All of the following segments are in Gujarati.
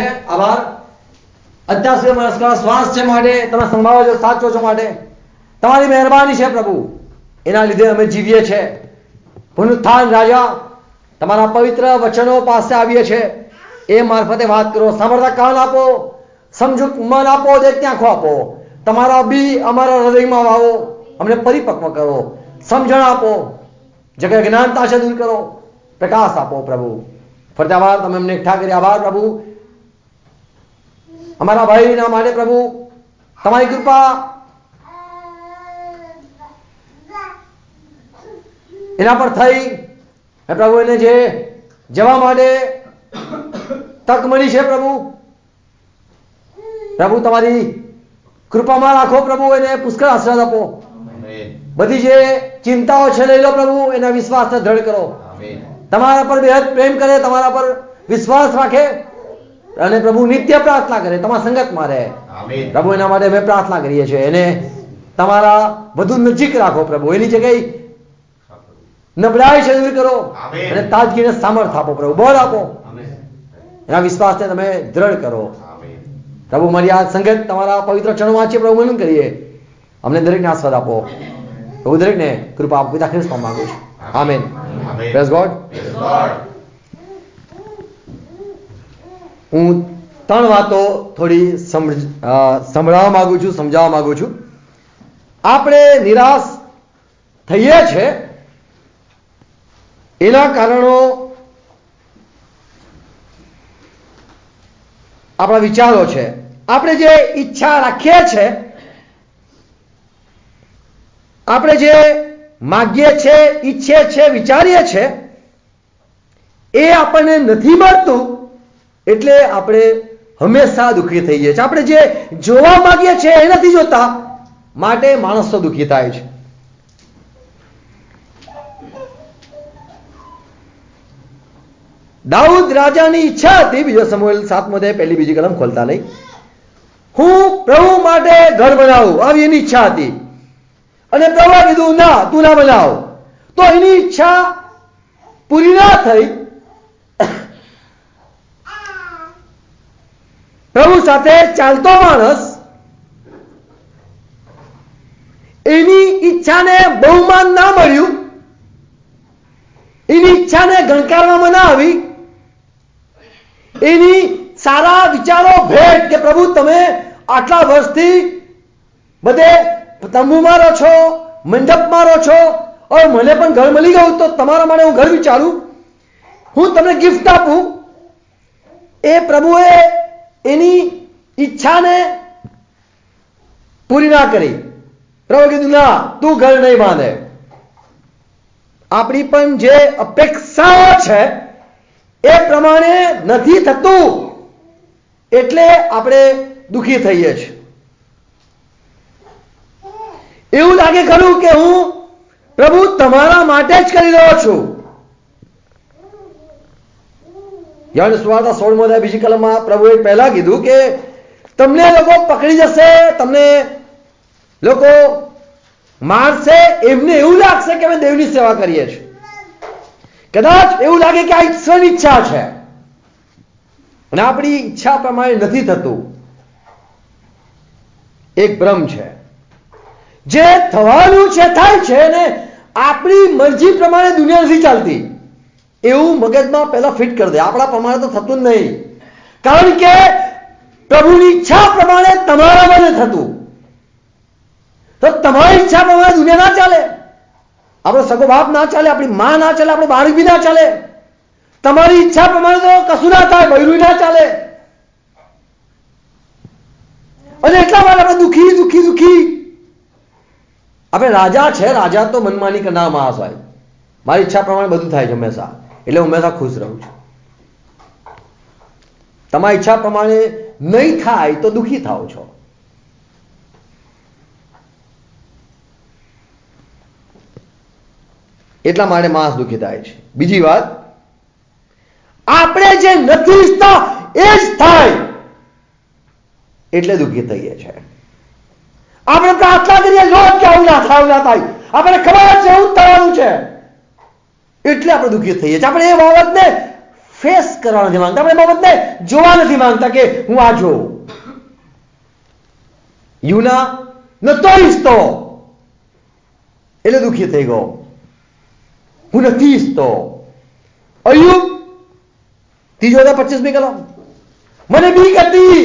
આભાર. અત્યાર સુધી મારા શ્વાસ છે માટે તમે સંભાળો છો સાચો છો માટે. તમારી મહેરબાની છે પ્રભુ. એના લીધે અમે જીવીએ છે. પુનરુત્થાન રાજા, તમારા પવિત્ર વચનો પાસે આવીએ છે. એ મારફતે વાત કરો. સાંભળતા કાન આપો. સમજુ મન આપો. દેખતી આંખો આપો. તમારા બી અમારા હૃદયમાં વાવો. અમને પરિપક્વ કરો. સમજણ આપો. જગત જ્ઞાનતા છે દૂર કરો. પ્રકાશ આપો પ્રભુ. ફરતા વાર તમે અમને એકઠા કરી આભાર પ્રભુ. અમારા ભાઈના માટે પ્રભુ તમારી કૃપા. એના પર થઈ. પ્રભુ એને જે જવા માટે તક મળી છે પ્રભુ પ્રભુ તમારી કૃપામાં રાખો પ્રભુ એને પુષ્કળ આશીર્વાદ આપો. બધી જે ચિંતાઓ છે લઈ લો પ્રભુ એના વિશ્વાસને દ્રઢ કરો. તમારા પર બેહદ પ્રેમ કરે તમારા પર વિશ્વાસ રાખે. અને પ્રભુ નિત્ય પ્રાર્થના કરે તમારા સંગતમાં રહે. પ્રભુ એના માટે અમે પ્રાર્થના કરીએ છીએ. એને તમારા વધુ નજીક રાખો પ્રભુ. એની જગ્યાએ નબળાઈ દૂર કરો અને તાજગીને સામર્થ આપો પ્રભુ. બળ આપો. એના વિશ્વાસને તમે દ્રઢ કરો. પ્રભુ મારી આ સંગત તમારા પવિત્ર ચરણો વાંચીએ પ્રભુ મનન કરીએ. અમને દરેકને આસ્વાદ આપો. પ્રભુ દરેકને કૃપા આપો. પિતા ખ્રિસ્તમાં માંગુ છું. આમેન. પ્રેઝ ગોડ હું ત્રણ વાતો થોડી સંભળાવવા માગું છું, સમજાવવા માગું છું. આપણે નિરાશ થઈએ છે. એના કારણો આપણા વિચારો છે. આપણે જે ઈચ્છા રાખીએ છે, આપણે જે માગીએ છે ઈચ્છે છે, વિચારીએ છે, એ આપણને નથી મળતું. એટલે આપણે હંમેશા દુઃખી થઈ જઈએ છીએ. આપણે જે જોવા માંગીએ છીએ એ નથી જોતા માટે માણસો દુઃખી થાય છે. દાઉદ રાજાની ઈચ્છા હતી બીજો સમય સાતમો દે પહેલી બીજી કલમ ખોલતા લઈ હું પ્રભુ માટે ઘર બનાવું આવી એની ઈચ્છા હતી. અને પ્રભુએ કીધું, ના, તું ના બનાવ. તો એની ઈચ્છા પૂરી ના થઈ. પ્રભુ સાથે ચાલતો માણસ એની ઈચ્છાને બહુમાન ના મળ્યું, એની ઈચ્છાને ગણકારવામાં ના આવી, એની સારા વિચારો ભેટ કે પ્રભુ તમે આટલા વર્ષથી બધે તંબુમાં રહો છો મંડપમાં રહો છો હવે મને પણ ઘર મળી ગયું તો તમારા માટે હું ઘર વિચારું, હું તમને ગિફ્ટ આપું. એ પ્રભુએ એની ઈચ્છાને પૂરી ના કરી. પ્રભુ કીધું ના તું ઘર નહીં બાંધે. આપણી પણ જે અપેક્ષાઓ છે, એ પ્રમાણે નથી થતું. એટલે આપણે દુખી થઈએ છીએ. એવું લાગે ખરું કે હું પ્રભુ તમારા માટે જ કરી રહ્યો છું. યણ સુવાર્તા સોળ મોદા બીજી કલમમાં પ્રભુએ પહેલા કીધું કે તમને લોકો પકડી જશે, તમને લોકો મારશે, એમને એવું લાગશે કે અમે દેવની સેવા કરીએ છીએ. કદાચ એવું લાગે કે આ ઈશ્વરની ઈચ્છા છે. અને આપણી ઈચ્છા પ્રમાણે નથી થતું. એક ભ્રમ છે. જે થવાનું છે, થાય છે ને આપણી મરજી પ્રમાણે દુનિયા નથી ચાલતી. એવું મગજમાં પહેલા ફિટ કરી દે. આપણા પ્રમાણે તો થતું જ નહીં. કારણ કે પ્રભુની ઈચ્છા પ્રમાણે તમારામાં નથી થતું. તો તમારી ઈચ્છા પ્રમાણે દુનિયા ના ચાલે. આપણો સગો બાપ ના ચાલે, આપણી માં ના ચાલે, આપણો બાળક બી ના ચાલે. તમારી ઈચ્છા પ્રમાણે તો કશું ના થાય, બૈરું ના ચાલે. અને એટલા માટે આપણે દુખી દુખી દુખી. આપણે રાજા છે, રાજા તો મનમાની કરનાર માણસ હોય મારી ઈચ્છા પ્રમાણે બધું થાય છે હંમેશા. એટલે હંમેશા ખુશ રહું છું. તમારી ઈચ્છા પ્રમાણે નહીં થાય તો દુઃખી થાવ છો. એટલા માટે માણસ દુઃખી થાય છે. બીજી વાત, આપણે જે નથી ઈચ્છતા એ જ થાય. એટલે દુઃખી થઈએ છે. આપણે પ્રાર્થના કરીએ રોજ કે આવું ના થાય ના થાય. આપણે ખબર છે, એવું જ થવાનું છે. એટલે આપણે દુઃખી થઈએ છીએ. આપણે એ બાબતને ફેસ કરવા નથી માંગતા. આપણે બાબતને જોવા નથી માંગતા કે હું આ જોઉં. યુના નતો ઈચ્છતો એટલે દુઃખી થઈ ગયો. હું નથી ઈચ્છતો અયુબ, ત્રીજો હજાર પચીસમી કલમ મને બીક હતી.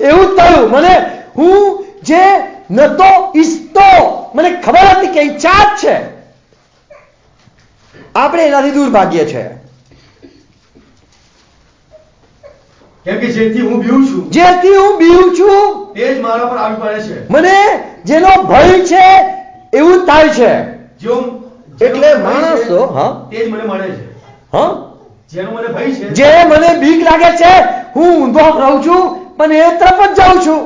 એવું જ થયું. મને હું જે નતો ઈચ્છતો. મને ખબર હતી કે ઈચ્છા જ છે. આપણે એનાથી દૂર ભાગીએ છે. કેમ કે જેથી હું બીવું છું જેથી હું બીવું છું તે જ મારા પર આવી પડે છે. મને જેનો ભય છે એવું થાય છે. જો એટલે માણસો, હા. તે જ મને મળે છે. હા? જેનો મને ભય છે જે મને બીક લાગે છે હું ઊંધો રહું છું પણ એ તરફ જ જાઉં છું.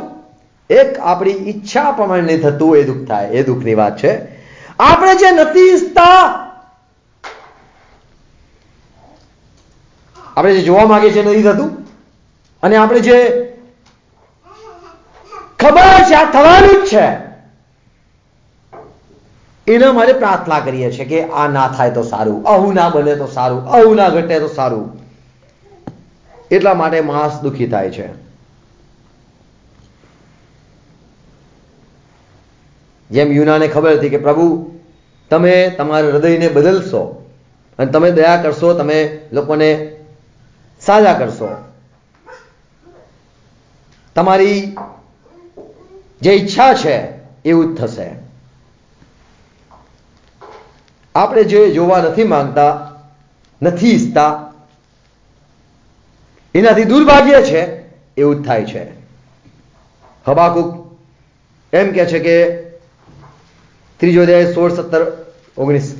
એક આપણી ઈચ્છા પ્રમાણે થતું એ દુઃખ થાય એ દુઃખની વાત છે. આપણે જે નથી ઈચ્છતા આપણે જે જોવા માંગીએ છીએ નથી થતું. અને આપણે જે ખબર છે, આ થવાનું જ છે. એને મારે પ્રાર્થના કરીએ છીએ કે આ ના થાય તો સારું, આવું ના બને તો સારું, આવું ના ઘટે તો સારું. એટલા માટે માણસ દુઃખી થાય છે. જેમ યુનાને ખબર હતી કે પ્રભુ, તમે તમારા હૃદયને બદલશો અને તમે દયા કરશો, તમે લોકોને સાજા કરશો. તમારી જે ઈચ્છા છે એવું જ થશે. આપણે જે જોવા નથી માંગતા, નથી ઈચ્છતા, એનાથી દુર્ભાગ્ય છે, એવું જ થાય છે. હબાકુક એમ કે છે કે ત્રીજો અધ્યાય સોળ, સત્તર, ઓગણીસ.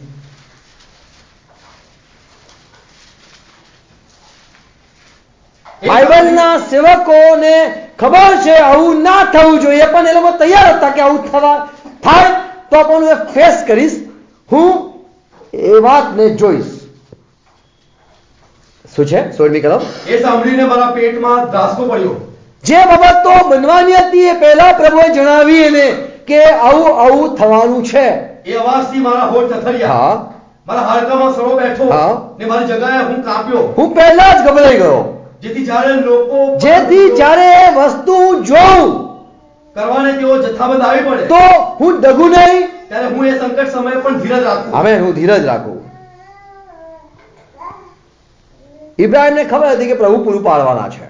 બાઇબલના સેવકોને ખબર છે આવું ના થવું જોઈએ પણ એ લોકો તૈયાર હતા કે આવું થવા થાય તો પણ હું ફેસ કરીશ. હું એ વાતને જોઈશ. શું છે? સોળમી કલમ એ સાંભળીને મારા પેટમાં ધ્રાસકો પડ્યો. જે બાબતો બનવાની હતી એ પહેલા પ્રભુએ જણાવી એને કે આવું આવું થવાનું છે. એ અવાજથી મારા હોઠ થથરિયા. હા. મારા હાડકામાં સડો બેઠો હા. ને મારી જગાએ હું કાપ્યો. હું પહેલા જ ગભરાઈ ગયો. જેથી જ્યારે લોકો જેથી જ્યારે એ વસ્તુ જોઉં કરવાને તેઓ જથ્થાબંધ આવી પડે તો હું ડગું નહીં. ત્યારે હું એ સંકટ સમયે પણ ધીરજ રાખું. હવે હું ધીરજ રાખું. ઇબ્રાહિમને ખબર હતી કે પ્રભુ પૂરું પાડવાના છે.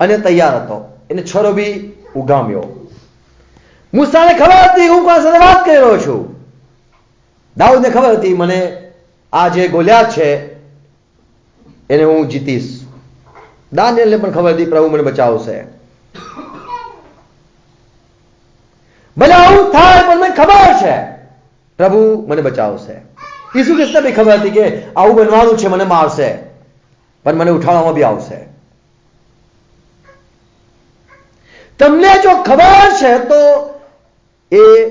અને તૈયાર હતો. એને છરો બી ઉગામ્યો મુસાને ખબર હતી હું કોણ સાથે વાત કરી રહ્યો છું. દાઉદને ખબર હતી મને આ જે ગોલિયાત છે એને હું જીતીશ. દાનિયેલને પણ ખબર હતી પ્રભુ મને બચાવશે. ભલે આવું થાય પણ મને ખબર છે. પ્રભુ મને બચાવશે. ઈસુ ખ્રિસ્તને બી ખબર હતી કે આવું બનવાનું છે મને મારશે. પણ મને ઉઠાડવામાં બી આવશે. તમને જો ખબર છે તો એ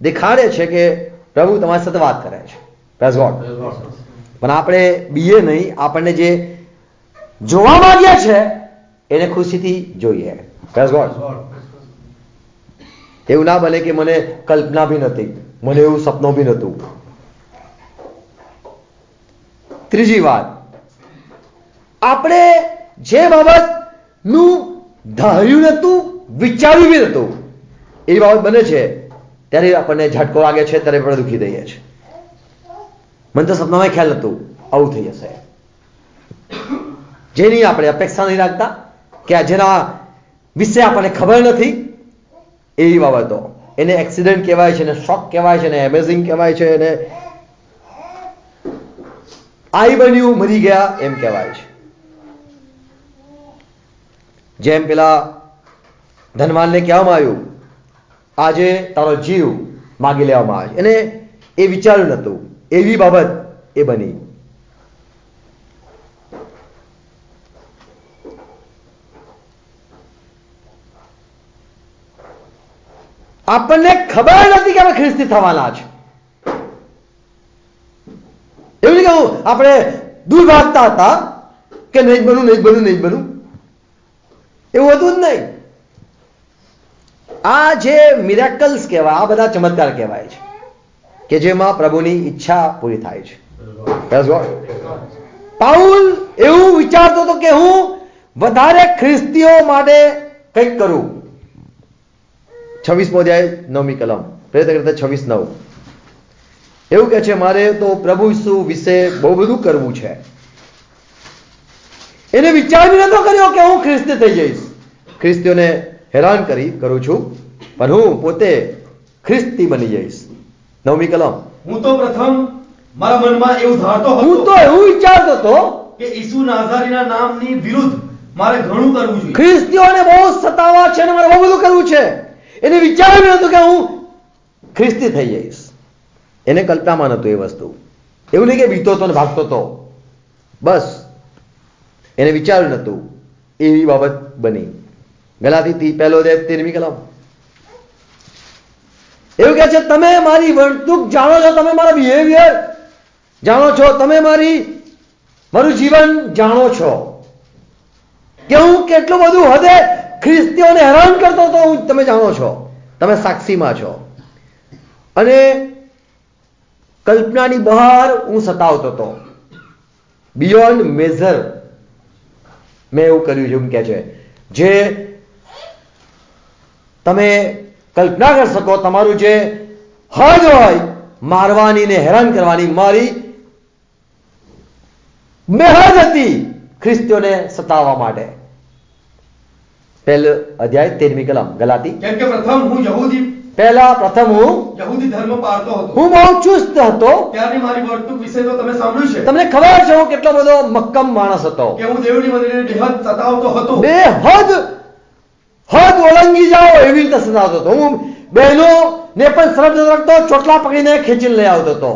દેખાડે છે કે પ્રભુ તમારી સાથે વાત કરે છે. પણ આપણે બીએ નહીં આપણને જે જોવા માંગ્યા છે, એને ખુશીથી જોઈએ. એવું ના બને કે મને કલ્પના બી નથી મને એવું સપનું બી નહોતું. ત્રીજી વાત. આપણે જે બાબતનું ધાર્યું નહોતું, વિચાર્યું બી નહોતું, એ બાબત બને છે, ત્યારે આપણને ઝટકો લાગે છે, ત્યારે આપણે દુઃખી થઈએ છીએ મને તો સપનામાં ખ્યાલ હતું આવું થઈ જશે. જેની આપણે અપેક્ષા નહીં રાખતા કે જેના વિશે આપણને ખબર નથી, એવી બાબતો. એને એક્સિડન્ટ કહેવાય છે ને શોક કહેવાય છે ને એમેઝિંગ કહેવાય છે ને આઈ બન્યું, મરી ગયા એમ કહેવાય છે. જેમ પેલા ધનવાનને કહેવામાં આવ્યું, આજે તારો જીવ માગી લેવામાં આવે છે. એને એ વિચાર્યું નહોતું. એવી બાબત એ બની. આપણને ખબર નથી કે આપણે ખ્રિસ્તી થવાના છે. એવું નહીં કહું આપણે દૂર ભાગતા હતા કે નહીં બનવું નહીં બનવું નહીં બનવું. એવું હતું જ નહીં. આ જે મિરેકલ્સ કહેવાય, આ બધા ચમત્કાર કહેવાય છે કે જેમાં પ્રભુની ઈચ્છા પૂરી થાય છે. પાઉલ એવું વિચારતો હતો કે હું વધારે ખ્રિસ્તીઓ માટે કંઈક કરું. છવ્વીસમો અધ્યાય નવમી કલમ. પ્રયત્ન કરતા છવ્વીસ નવ. એવું કે છે મારે તો પ્રભુ ઈસુ વિશે બહુ બધું કરવું છે. એને વિચાર નતો કર્યો કે હું ખ્રિસ્તી થઈ જઈશ. ખ્રિસ્તીઓને હેરાન કરી કરું છું પણ હું પોતે ખ્રિસ્તી બની જઈશ. નવમી કલમ. હું તો પ્રથમ મારા મનમાં એવું ધારતો હું તો હતો એવું વિચારતો હતો કે ઈસુ નાઝારીના નામની વિરુદ્ધ મારે ઘણું કરવું જોઈએ. ખ્રિસ્તીઓને બહુ સતાવા છે અને મારે બહુ બધું કરવું છે. એને વિચાર્યું નતું કે હું ખ્રિસ્તી થઈ જઈશ. એને કલ્પનામાં નતું એ વસ્તુ. એવું નહીં કે બીતો હતો ને ભાગતો હતો. બસ. એને વિચાર્યું નતું એવી બાબત બની. ગલાતીથી પહેલો અધ્યાય તેરમી કલમ. એવું કહે છે, તમે મારી વર્તણૂક જાણો છો? તમે મારા બિહેવિયર જાણો છો? તમે મારી, મારું જીવન જાણો છો? કે હું કેટલું બધું હદે ખ્રિસ્તીઓને હેરાન કરતો હતો હું તમે જાણો છો. તમે સાક્ષીમાં છો. અને કલ્પનાની બહાર હું સતાવતો હતો. બિયોન્ડ મેઝર મેં એવું કર્યું છે, એમ કે છે. જે તમે કલ્પના કરી શકો, તમારું જે હદ હોય મારવાની ને હેરાન કરવાની મારી મેહદ હતી ખ્રિસ્તીઓને સતાવવા માટે. પહેલો અધ્યાય તેરમી કલમ ગલાતી. કેમ કે પ્રથમ હું યહૂદી પહેલા પ્રથમ હું યહૂદી ધર્મ પાળતો હતો. હું બહુ ચુસ્ત હતો. ત્યારે મારી વર્તણૂક વિશે તો તમે સાંભળ્યું છે. તમને ખબર છે હું કેટલો બધો મક્કમ માણસ હતો. કે હું દેવની મંદિરે બેહદ સતાવતો હતો. બે હદ હદ ઓળંગી જાઓ એવી રીતે સતાવતો હતો. હું બહેનો ને પણ સરળ રાખતો ચોટલા પકડીને ખેંચીને લઈ આવતો હતો.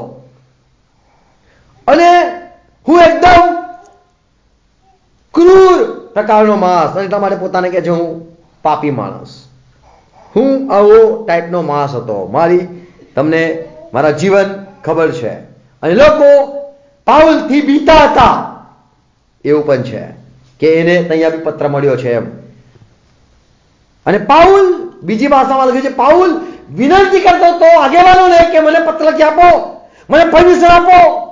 અને હું એકદમ ક્રૂર પ્રકારનો માણસ એટલા માટે પોતાને કહે છે, હું પાપી માણસ. હું આવો ટાઈપનો માણસ હતો. મારી તમને, મારા જીવન ખબર છે. અને લોકો પાઉલથી બીતા હતા એવું પણ છે કે એને અહીંયા બી પત્ર મળ્યો છે એમ. અને પાઉલ બીજી ભાષામાં લખ્યું છે, પાઉલ, વિનંતી કરતો હતો આગેવાનોને કે મને પત્ર આપો, મને પરમિશન આપો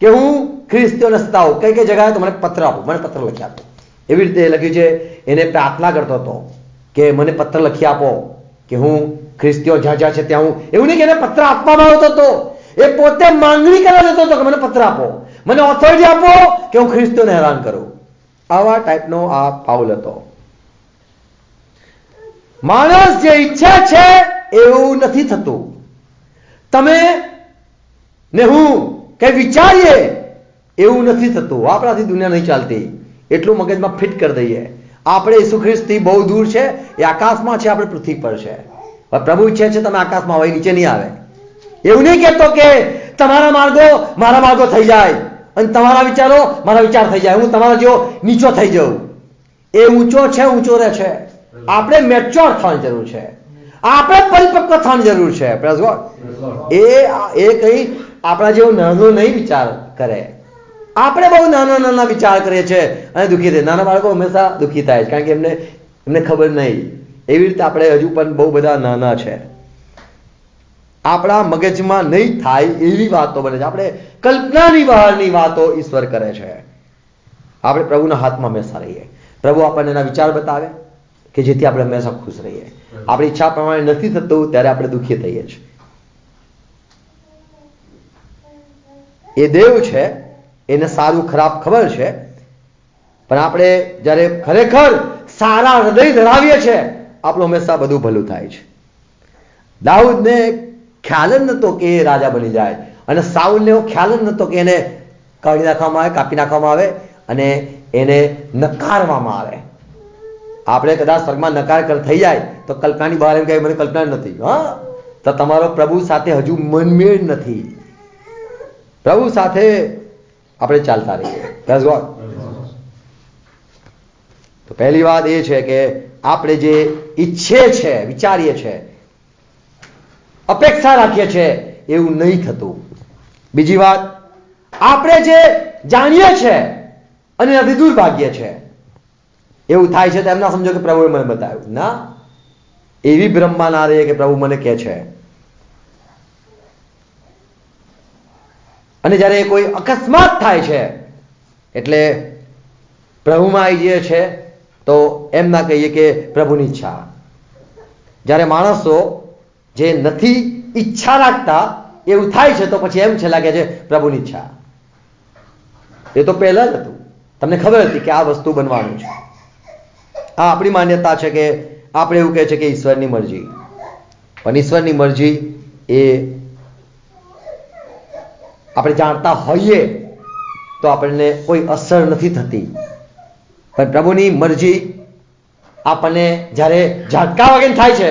કે હું ખ્રિસ્તીઓને રસ્તાઓ કઈ કઈ જગાએ તો મને પત્ર આપો. મને પત્ર લખી આપો. એવી રીતે લખ્યું છે. એને પ્રાર્થના કરતો હતો કે મને પત્ર લખી આપો કે હું ખ્રિસ્તીઓ જ્યાં જ્યાં છે ત્યાં હું. એવું નહીં કે એને પત્ર આપવામાં આવતો હતો. એ પોતે માંગણી કરવા જતો હતો કે મને પત્ર આપો. મને ઓથોરિટી આપો કે હું ખ્રિસ્તીઓને હેરાન કરું. આવા ટાઈપનો આ પાઉલ હતો. માણસ જે ઈચ્છે છે એવું નથી થતું. તમે ને હું કઈ વિચારીએ એવું નથી થતું. આપણાથી દુનિયા નહીં ચાલતી. એટલું મગજમાં ફિટ કરી દઈએ. આપણે ઈસુ ખ્રિસ્તી બહુ દૂર છે. એ આકાશમાં છે, આપણે પૃથ્વી પર છે. પ્રભુ ઈચ્છે છે તમે આકાશમાં હોય, નીચે નહીં આવે. એવું નહીં કહેતો કે તમારા માર્ગો મારા માર્ગો થઈ જાય. અને તમારા વિચારો મારા વિચાર થઈ જાય. હું તમારા જેવો નીચો થઈ જાઉં. એ ઊંચો છે, ઊંચો રહે છે. આપણે મેચ્યોર થવાની જરૂર છે. આપણે પરિપક્વ થવાની જરૂર છે. એ એ કઈ આપણા જેવો નાનો નહીં વિચાર કરે. આપણે બહુ નાના નાના વિચાર કરીએ છીએ અને દુઃખી થાય નાના બાળકો હંમેશા દુઃખી થાય છે, કારણ કે એમને એમને ખબર નહીં. એવી રીતે આપણે હજુ પણ બહુ બધા નાના છે. આપણા મગજમાં નહીં થાય એવી વાતો બને છે. આપણે કલ્પનાની બહારની વાતો ઈશ્વર કરે છે. આપણે પ્રભુના હાથમાં હંમેશા રહીએ. પ્રભુ આપણને એના વિચાર બતાવે કે જેથી આપણે હંમેશા ખુશ રહીએ. આપણી ઈચ્છા પ્રમાણે નથી થતું ત્યારે આપણે દુઃખી થઈએ છીએ. એ દેવ છે એને સારું ખરાબ ખબર છે. પણ આપણે જ્યારે ખરેખર સારા હૃદય ધરાવીએ છીએ આપણું હંમેશા બધું ભલું થાય છે. દાઉદને ખ્યાલ જ નહોતો કે એ રાજા બની જાય. અને સાઉલને એવો ખ્યાલ જ નહોતો કે એને કાઢી નાખવામાં આવે, કાપી નાખવામાં આવે અને એને નકારવામાં આવે. આપણે કદાચ સ્વર્ગમાં નકાર કર, થઈ જાય તો કલ્પનાની બહાર એમ કહે, મને કલ્પના નથી. હા? તો તમારો પ્રભુ સાથે હજુ મનમેળ નથી. પ્રભુ સાથે આપણે ચાલતા રહીએ. God. તો પહેલી વાત એ છે કે આપણે જે ઈચ્છે છે, વિચારીએ છે, અપેક્ષા રાખીએ છીએ એવું નહીં થતું. બીજી વાત, આપણે જે જાણીએ છે અને એનાથી દૂર ભાગીએ છે, એવું થાય છે તો એમ ના સમજો કે પ્રભુએ મને બતાવ્યું. ના. એવી બ્રહ્મા ના રહે કે પ્રભુ મને કહે છે. અને જ્યારે કોઈ અકસ્માત થાય છે, એટલે પ્રભુમાં આવી જઈએ છે, તો એમ ના કહીએ કે પ્રભુની ઈચ્છા. જ્યારે માણસો જે નથી ઈચ્છા રાખતા, એવું થાય છે, તો પછી એમ છે લાગે છે પ્રભુની ઈચ્છા. એ તો પહેલા જ હતું. તમને ખબર હતી કે આ વસ્તુ બનવાનું છે. આ આપણી માન્યતા છે કે, આપણે એવું કહે છે કે ઈશ્વરની મરજી. પણ ઈશ્વરની મરજી એ આપણે જાણતા હોઈએ તો આપણને કોઈ અસર નથી થતી. પણ પ્રભુની મરજી આપણને જ્યારે ઝાટકા વગેરે થાય છે,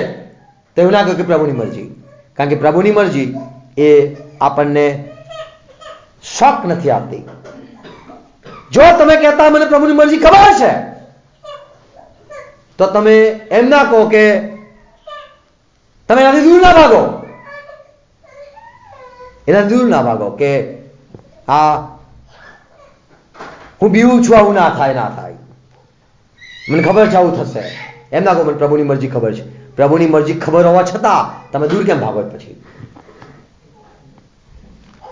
તો એવું ના કહ્યું કે પ્રભુની મરજી. કારણ કે પ્રભુની મરજી એ આપણને શોક નથી આપતી. જો તમે કહેતા મને પ્રભુની મરજી ખબર છે, તો તમે એમ ના કહો કે તમે એનાથી દૂર ના ભાગો. એનાથી દૂર ના ભાગો કે આ હું બીવું છું, આવું ના થાય ના થાય. મને ખબર છે આવું થશે. એમ ના કહો, મને પ્રભુની મરજી ખબર છે. પ્રભુની મરજી ખબર હોવા છતાં તમે દૂર કેમ ભાગો પછી?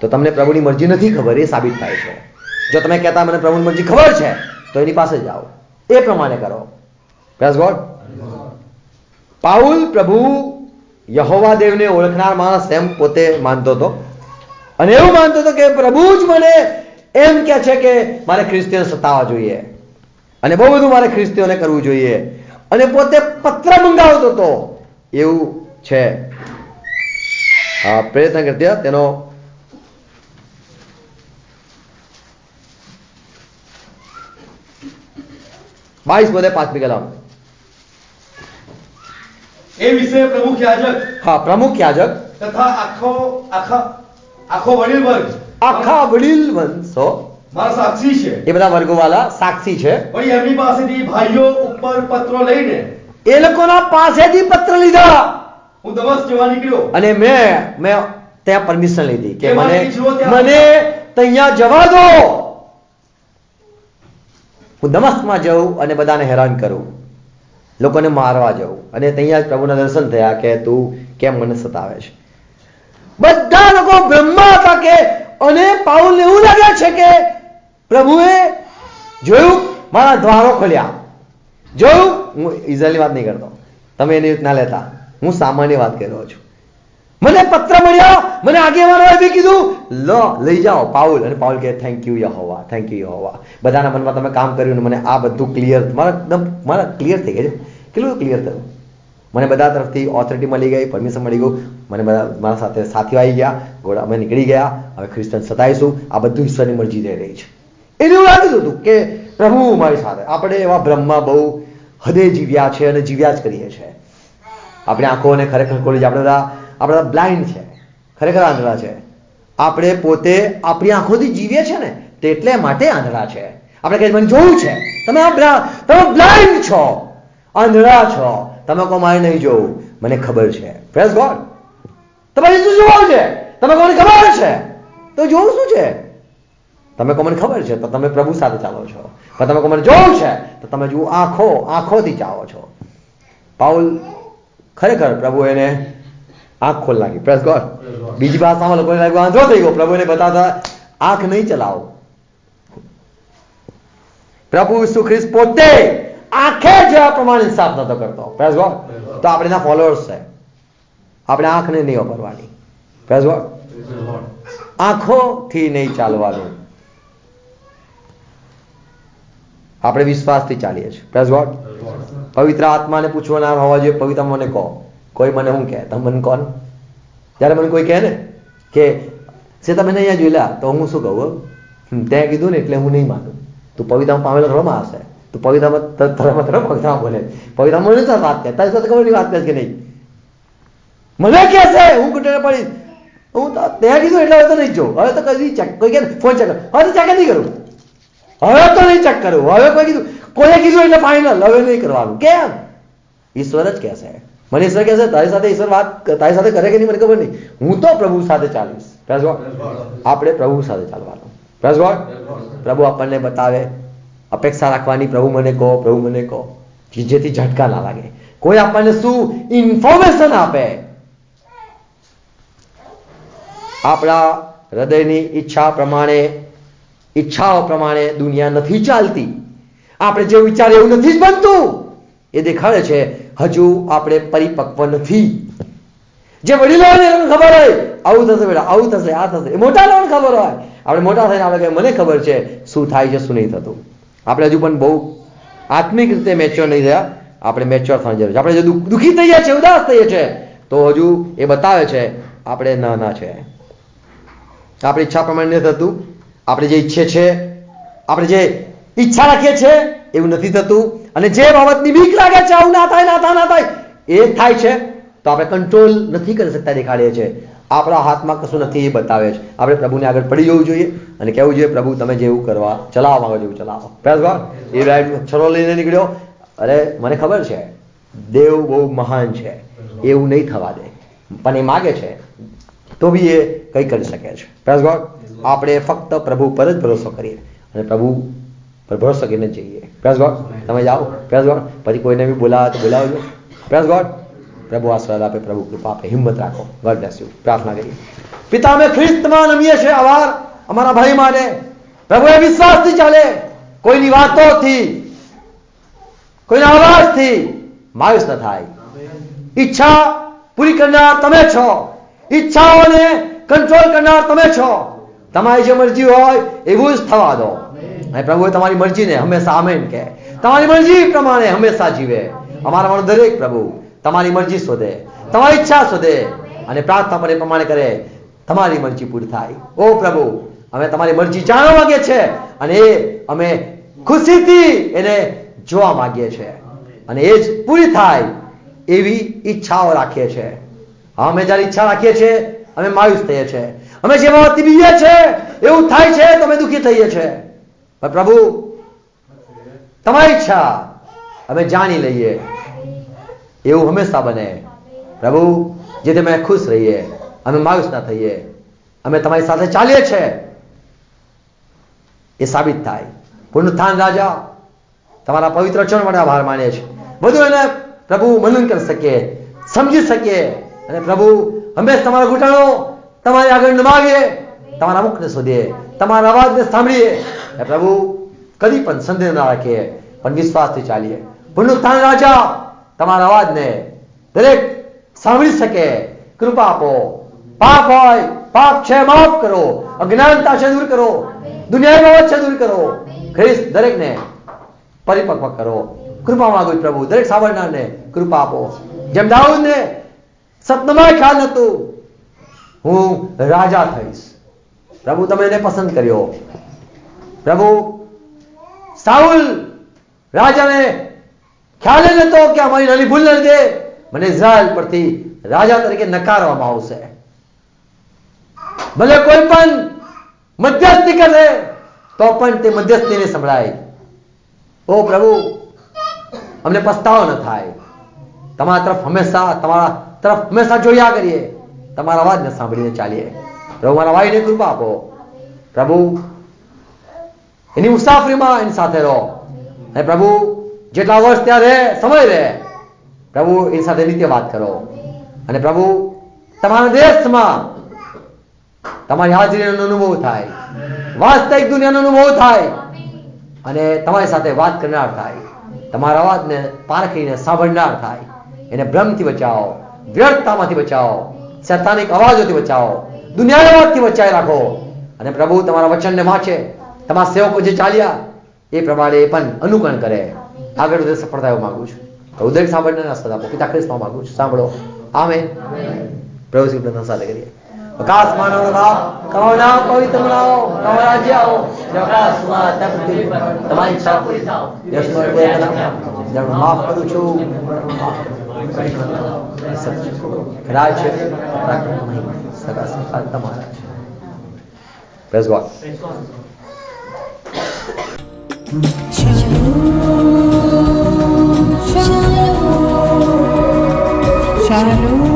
તો તમને પ્રભુની મરજી નથી ખબર, એ સાબિત થાય છે. જો તમે કહેતા મને પ્રભુની મરજી ખબર છે, તો એની પાસે જાઓ. એ પ્રમાણે કરો. ગોડ પાઉલ પ્રભુ યહોવા દેવને ઓળખનાર માણસ એમ પોતે માનતો હતો. અને એવું માનતો હતો કે પ્રભુ જ મને એમ કે છે કે મારે ખ્રિસ્તીઓને સતાવવા જોઈએ. અને બહુ બધું મારે ખ્રિસ્તીઓને કરવું જોઈએ. અને પોતે પત્ર મંગાવતો હતો. એવું છે. પ્રયત્ન કરતી તેનો. બાવીસ બધે પાંચમી કલમ એ વિશે પ્રમુખ યાજક. હા પ્રમુખ યાજક. તથા આખો આખા આખો વડીલ વર્ગ આખા વડીલ વંશો મારા સાક્ષી છે. એ બધા વર્ગોવાળા સાક્ષી છે. ભાઈ એમની પાસેથી ભાઈઓ ઉપર પત્રો લઈને એ લોકોના પાસેથી પત્ર લીધા. હું દમસ જવા નીકળ્યો. અને મેં મેં ત્યાં પરમિશન લીધી કે મને મને ત્યાં જવા દો. હું દમસ્કમાં જઉં અને બધાને હેરાન કરું. લોકોને મારવા જઉં. અને ત્યાં જ પ્રભુના દર્શન થયા કે તું કેમ મને સતાવે છે? બધા લોકો બ્રહ્મા હતા કે અને પાઉલને એવું લાગે છે કે પ્રભુએ જોયું, મારા દ્વારો ખોલ્યા. જોયું? હું ઇઝરાયલી વાત નહીં કરતો. તમે એની રીતના લેતા. હું સામાન્ય વાત કરી રહ્યો છું. મને પત્ર મળ્યો, મને આગેવાનોએ કીધું, લો, લઈ જાઓ પાઉલ. અને પાઉલ કહે થેન્ક યુ યહોવા થેન્ક યુ યહોવા બધાના મનમાં તમે કામ કર્યું ને મને આ બધું ક્લિયર મારા એકદમ, મારા ક્લિયર થઈ ગયા છે. કેટલું ક્લિયર થયું? મને બધા તરફથી ઓથોરિટી મળી ગઈ પરમિશન મળી ગયું. મને બધા મારા સાથે સાથીઓ આવી ગયા. ઘોડા અમે નીકળી ગયા. હવે ખ્રિસ્તન સતાઈશું આ બધું ઈશ્વરની મરજી થઈ રહી છે. એને એવું લાગતું હતું કે પ્રભુ મારી સાથે. આપણે એવા બ્રહ્મા બહુ હદે જીવ્યા છે અને જીવ્યા જ કરીએ છીએ. આપણે આંખોને ખરેખર ખોલી આપણે બધા, આપણે બ્લાઇન્ડ છે. ખરેખર આંધળા છે. આપણે પોતે આપણી આંખોથી જીવીએ છીએ ને એટલે માટે આંધળા છે. આપણે કહીએ મને જોવું છે? તમે તમે બ્લાઇન્ડ છો. આંધળા છો. તમે કહો મારે નહીં જોવું મને ખબર છે. પ્રેસ ગોડ તમારે શું જોવું છે. તમે કહો મને ખબર છે? તો જોવું શું છે? તમે કહો મને ખબર છે તો તમે પ્રભુ સાથે ચાલો છો. પણ તમે કહો મને જોવું છે તો તમે જુઓ આંખો આંખોથી ચાલો છો. પાઉલ ખરેખર પ્રભુ એને આંખ ખોલ નાખી પ્રેસ ગોડ બીજી ભાષામાં લોકોને લાગ્યું આંધો થઈ ગયો પ્રભુ એને બતાવતા આંખ નહીં ચલાવો. પ્રભુ ઈસુ ખ્રિસ્ત પોતે આંખે જોયા પ્રમાણે ઇન્સાફ નતો કરતો. પ્રેઝ ગોડ તો આપણે એના ફોલોઅર્સ છે. આપણે આંખને નહીં વાપરવાની. પ્રેઝ ગોડ આંખોથી નહીં ચાલવાનું. આપણે વિશ્વાસથી ચાલીએ છીએ. પ્રેઝ ગોડ પવિત્ર આત્માને પૂછવાના હોવા જોઈએ. પવિત્ર મને કહો. કોઈ મને શું કહે? તમે મને કોણ જ્યારે મને કોઈ કહે ને કે છે તમે નહીં અહીંયા જોયેલા, તો હું શું કહું ત્યાં કીધું ને, એટલે હું નહીં માનું. તું પવિત્ર પામેલો ધર્મમાં હશે. તું પવિતામાં ધર્મ પવિત્રામાં બોલે. પવિતામાં મને વાત કરે. તારી સાથે ખબર વાત કે નહીં? મને કે છે, હું કુટે પડીશ હું તો તે કીધું એટલે હવે તો નહીં જો હવે તો કદી ચેક કોઈ કે ફોન ચેક હવે તો ચેક નહીં કરું. હવે તો નહીં ચેક કરું. હવે કોઈ કીધું કોઈએ કીધું એટલે ફાઇનલ હવે નહીં કરવાનું. કેમ? ઈશ્વર જ કહેશે મને ઈશ્વર કહેશે તારી સાથે ઈશ્વર વાત તારી સાથે કરે કે નહીં, મને ખબર નહીં. હું તો પ્રભુ સાથે ચાલીશ. આપણે પ્રભુ સાથે ચાલવાનું. પ્રભુ આપણને બતાવે. અપેક્ષા રાખવાની, પ્રભુ મને કહો, પ્રભુ મને કહો જેથી ઝટકા ના લાગે. કોઈ આપણને શું ઇન્ફોર્મેશન આપે? આપણા હૃદયની ઈચ્છા પ્રમાણે, ઈચ્છાઓ પ્રમાણે દુનિયા નથી ચાલતી. આપણે જે વિચાર એવું નથી જ બનતું. એ દેખાડે છે, હજુ આપણે પરિપક્વ નથી. જે વડીલોને ખબર હોય, આવું થશે બેટા, આવું થશે, આ થશે. મોટા લોકોને ખબર હોય. આપણે મોટા થઈને આપણે મને ખબર છે, શું થાય છે, શું નહીં થતું. આપણે હજુ પણ બહુ આત્મિક રીતે મેચ્યોર નહીં થયા. આપણે મેચ્યોર થવાની જરૂર છે. આપણે જો દુઃખ- થઈએ છીએ, ઉદાસ થઈએ છીએ, તો હજુ એ બતાવે છે, આપણે નાના છે. આપણી ઈચ્છા પ્રમાણે નથી થતું. આપણે જે ઈચ્છે છે, આપણે જે ઈચ્છા રાખીએ છીએ, એવું નથી થતું. અને જે બાબતની બીક લાગે છે, આવું ના થાય ના થાય ના થાય, એ થાય છે. તો આપણે કંટ્રોલ નથી કરી શકતા દેખાડીએ છીએ. આપણા હાથમાં કશું નથી એ બતાવે છે. આપણે પ્રભુને આગળ પડી જવું જોઈએ અને કહેવું જોઈએ, પ્રભુ, તમે જેવું કરવા ચલાવવા માંગો જેવું ચલાવો. પ્રેસ ગોડ એ રાઈડ છરો લઈને નીકળ્યો. અરે, મને ખબર છે, દેવ બહુ મહાન છે, એવું નહીં થવા દે, પણ એ માગે છે, તો બી એ કંઈ કરી શકે છે. પ્રેસ ગોડ આપણે ફક્ત પ્રભુ પર જ ભરોસો કરીએ અને પ્રભુ પર ભરોસો કરીને જઈએ. પ્રેસ ગોડ તમે જાઓ. પ્રેસ ગોડ પછી કોઈને બી બોલાવે તો બોલાવજો. પ્રેસ ગોડ પ્રભુ આશીર્વાદ આપે, પ્રભુ કૃપા આપે, હિંમત રાખો. ગોડ બ્લેસ યુ પ્રાર્થના કરીએ. પિતા અમે ખ્રિસ્તમાં નમીએ છે આભાર. અમારા ભાઈ માટે પ્રભુ એ વિશ્વાસથી ચાલે. કોઈની વાતોથી, કોઈના અવાજથી માયુસ ન થાય. ઈચ્છા પૂરી કરનાર તમે છો. ઈચ્છાઓને કંટ્રોલ કરનાર તમે છો. તમારી જે મરજી હોય, એવું જ થવા દો. અને પ્રભુએ તમારી મરજીને હંમેશા આમેન કે તમારી મરજી પ્રમાણે હંમેશા જીવે. અમારા દરેક પ્રભુ તમારી મરજી શોધે, તમારી ઈચ્છા શોધે અને પ્રાર્થના પણ એ પ્રમાણે કરે, તમારી મરજી પૂરી થાય. ઓ પ્રભુ, અમે તમારી મરજી જાણવા માંગીએ છે અને એ અમે ખુશીથી એને જોવા માંગીએ છીએ. અને એ જ પૂરી થાય એવી ઈચ્છાઓ રાખીએ છીએ. અમે જ્યારે ઈચ્છા રાખીએ છીએ, અમે માયુસ થઈએ છીએ. અમે જે બાબતથી બીએ છીએ, એવું થાય છે તો અમે દુઃખી થઈએ છીએ. પ્રભુ, તમારી ઈચ્છા અમે જાણી લઈએ. એવું હંમેશા બને. પ્રભુ જેથી અમે ખુશ રહીએ, અમે માયુસ ના થઈએ, અમે તમારી સાથે ચાલીએ છીએ એ સાબિત થાય. પુનરુત્થાન રાજા તમારા પવિત્ર ચરણ માટે આભાર માનીએ છીએ બધું એને પ્રભુ મનન કરી શકીએ, સમજી શકીએ અને પ્રભુ હંમેશા તમારા ઘૂંટાણો તમારી આગળ નમાવીએ, તમારા મુખને શોધીએ, તમારા અવાજને સાંભળીએ. પ્રભુ, કદી પણ સંદેહ ના રાખીએ, પણ વિશ્વાસથી ચાલીએ. પુનરુત્થાન રાજા તમારા અવાજને દરેક સાંભળી શકે. કૃપા આપો. પાપ હોય, પાપ છે, માફ કરો. અજ્ઞાનતા છે, દૂર કરો. દુનિયાનો અવાજ છે, દૂર કરો. ખ્રિસ્ત દરેકને પરિપક્વ કરો. કૃપા માંગુ પ્રભુ. દરેક સાંભળનારને કૃપા આપો. જેમ દાઉદને સપનામાં ખ્યાલ નતું, હું રાજા થઈશ. પ્રભુ, તમે એને પસંદ કર્યો. પ્રભુ, સાઉલ રાજાને ખ્યાલ જ નતો કે અમારી નાની ભૂલ લીધે મને ઇઝરાયલ પરથી રાજા તરીકે નકારવામાં આવશે. ભલે કોઈ પણ મધ્યસ્થી કરે, તો પણ તે મધ્યસ્થીને સંભળાય. ઓ પ્રભુ, અમને પસ્તાવો ન થાય. તમારા તરફ હંમેશા, તમારા તરફ હંમેશા જોયા કરીએ. તમારા અવાજને સાંભળીને ચાલીએ. પ્રભુ, મારા ભાઈને કૃપા આપો. પ્રભુ, એની મુસાફરીમાં એની સાથે રહો. અને પ્રભુ જેટલા વર્ષ ત્યાં રહે, સમય રહે. પ્રભુ એની સાથે નિત્ય વાત કરો. અને પ્રભુ, તમારા દેશમાં તમારી હાજરીનો અનુભવ થાય. વાસ્તવિક દુનિયાનો અનુભવ થાય. અને તમારી સાથે વાત કરનાર થાય. તમારા અવાજને પારખીને સાંભળનાર થાય. એને ભ્રમથી બચાવો, વ્યર્થતામાંથી બચાવો, શૈતાનિક અવાજોથી બચાવો, દુનિયાના અવાજથી બચાવી રાખો. અને પ્રભુ, તમારા વચનને વાંચે. તમારા સેવકો જે ચાલ્યા, એ પ્રમાણે એ પણ અનુકરણ કરે. આગળ વધે સફળતા એવું માંગુ છું. ઉદય દરેક ના સદા પિતા ખ્રિસ્તમાં માંગુ છું. સાંભળો. આમે પ્રભુ શ્રી પ્રથમ સાથે કરીએ આકાશ માનવ બાપ કરુણા પવિત્ર બનાવો રાજ્ય આવો. જે આકાશમાં તેમ પૃથ્વી તમારી ઈચ્છા પૂરી થાઓ. યશનો કોઈ કલામ જણ, માફ કરું છું. રાજ સદા સકાલ તમારા પ્રેઝ ગોડ Hello.